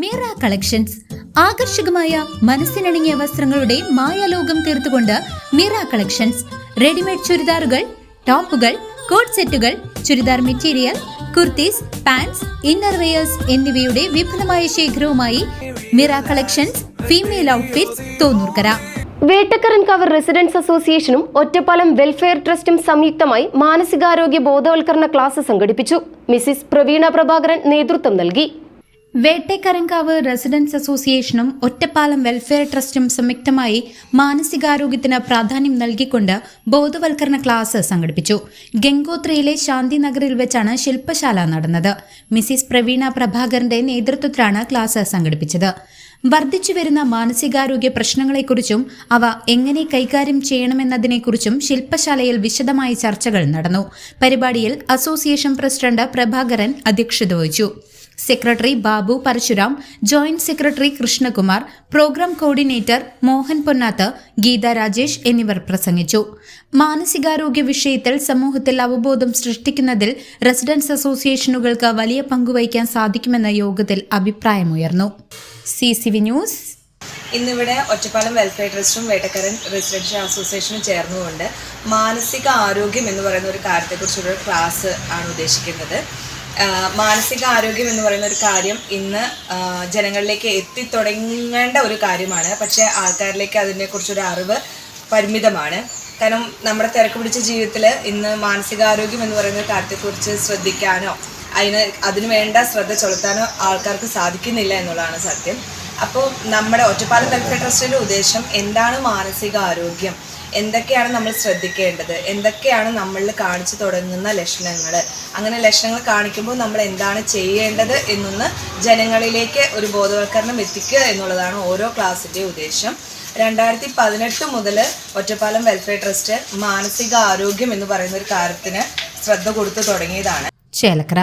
Meera collections. ആകർഷകമായ മനസ്സിനണിഞ്ഞ വസ്ത്രങ്ങളുടെ മായാലോകം തീർത്തുകൊണ്ട് മീറ കളക്ഷൻസ്. റെഡിമെയ്ഡ് ചുരിദാറുകൾ ടോപ്പുകൾ കോട്ട് സെറ്റുകൾ churidar material kurtis pants innerwears എന്നിവയുടെ വിപുലമായ ശേഖരവുമായി Mira collections female outfits Thonnurkara. Vettakkaran cover residence അസോസിയേഷനും ഒറ്റപ്പാലം വെൽഫെയർ ട്രസ്റ്റും സംയുക്തമായി മാനസികാരോഗ്യ ബോധവൽക്കരണ ക്ലാസ് സംഘടിപ്പിച്ചു. മിസിസ് പ്രവീണ പ്രഭാകരൻ നേതൃത്വം നൽകി. വേട്ടേക്കരങ്കാവ് റെസിഡൻസ് അസോസിയേഷനും ഒറ്റപ്പാലം വെൽഫെയർ ട്രസ്റ്റും സംയുക്തമായി മാനസികാരോഗ്യത്തിന് പ്രാധാന്യം നൽകിക്കൊണ്ട് ബോധവൽക്കരണ ക്ലാസ് സംഘടിപ്പിച്ചു. ഗംഗോത്രിയിലെ ശാന്തിനഗറിൽ വെച്ചാണ് ശില്പശാല നടന്നത്. മിസിസ് പ്രവീണ പ്രഭാകരന്റെ നേതൃത്വത്തിലാണ് ക്ലാസ് സംഘടിപ്പിച്ചത്. വർദ്ധിച്ചുവരുന്ന മാനസികാരോഗ്യ പ്രശ്നങ്ങളെക്കുറിച്ചും അവ എങ്ങനെ കൈകാര്യം ചെയ്യണമെന്നതിനെക്കുറിച്ചും ശില്പശാലയിൽ വിശദമായ ചർച്ചകൾ നടന്നു. പരിപാടിയിൽ അസോസിയേഷൻ പ്രസിഡന്റ് പ്രഭാകരൻ അധ്യക്ഷത വഹിച്ചു. Secretary Babu Parashuram joint secretary Krishnakumar programme coordinator Mohan Ponnath Geetha Rajesh എന്നിവർ പ്രസംഗിച്ചു. മാനസികാരോഗ്യ വിഷയത്തിൽ സമൂഹത്തിൽ അവബോധം സൃഷ്ടിക്കുന്നതിൽ റെസിഡൻസ് അസോസിയേഷനുകൾക്ക് വലിയ പങ്കുവഹിക്കാൻ സാധിക്കുമെന്ന യോഗത്തിൽ അഭിപ്രായമുയർന്നു. ന്യൂസ് ഇന്നിവിടെ ഒറ്റപ്പാലം വെൽഫെയർ ട്രസ്റ്റും വേട്ടക്കരൻ റെസിഡൻഷ്യൽ അസോസിയേഷനും ചേർന്നുകൊണ്ട് മാനസിക ആരോഗ്യം എന്ന് പറയുന്ന ഒരു കാര്യത്തെക്കുറിച്ചുള്ള ക്ലാസ് ആണ് ഉദ്ദേശിക്കുന്നത്. മാനസിക ആരോഗ്യം എന്ന് പറയുന്ന ഒരു കാര്യം ഇന്ന് ജനങ്ങളിലേക്ക് എത്തിത്തുടങ്ങേണ്ട ഒരു കാര്യമാണ്. പക്ഷേ ആൾക്കാരിലേക്ക് അതിനെക്കുറിച്ചൊരു അറിവ് പരിമിതമാണ്. കാരണം നമ്മുടെ തിരക്ക് പിടിച്ച ജീവിതത്തിൽ ഇന്ന് മാനസികാരോഗ്യം എന്ന് പറയുന്ന കാര്യത്തെക്കുറിച്ച് ശ്രദ്ധിക്കാനോ അതിന് അതിന് വേണ്ട ശ്രദ്ധ ചെലുത്താനോ ആൾക്കാർക്ക് സാധിക്കുന്നില്ല എന്നുള്ളതാണ് സത്യം. അപ്പോൾ നമ്മുടെ ഒറ്റപ്പാലം വെൽഫെയർ ട്രസ്റ്റിന്റെ ഉദ്ദേശം എന്താണ് മാനസികാരോഗ്യം? എന്തൊക്കെയാണ് നമ്മൾ ശ്രദ്ധിക്കേണ്ടത്? എന്തൊക്കെയാണ് നമ്മളിൽ കാണിച്ചു തുടങ്ങുന്ന ലക്ഷണങ്ങൾ അങ്ങനെ ലക്ഷണങ്ങൾ കാണിക്കുമ്പോൾ നമ്മൾ എന്താണ് ചെയ്യേണ്ടത് എന്നൊന്ന് ജനങ്ങളിലേക്ക് ഒരു ബോധവൽക്കരണം എത്തിക്കുക എന്നുള്ളതാണ് ഓരോ ക്ലാസ്സിന്റെയും ഉദ്ദേശം. രണ്ടായിരത്തി പതിനെട്ട് മുതൽ ഒറ്റപ്പാലം വെൽഫെയർ ട്രസ്റ്റ് മാനസിക ആരോഗ്യം എന്ന് പറയുന്ന ഒരു കാര്യത്തിന് ശ്രദ്ധ കൊടുത്തു തുടങ്ങിയതാണ്. ചേലക്കര.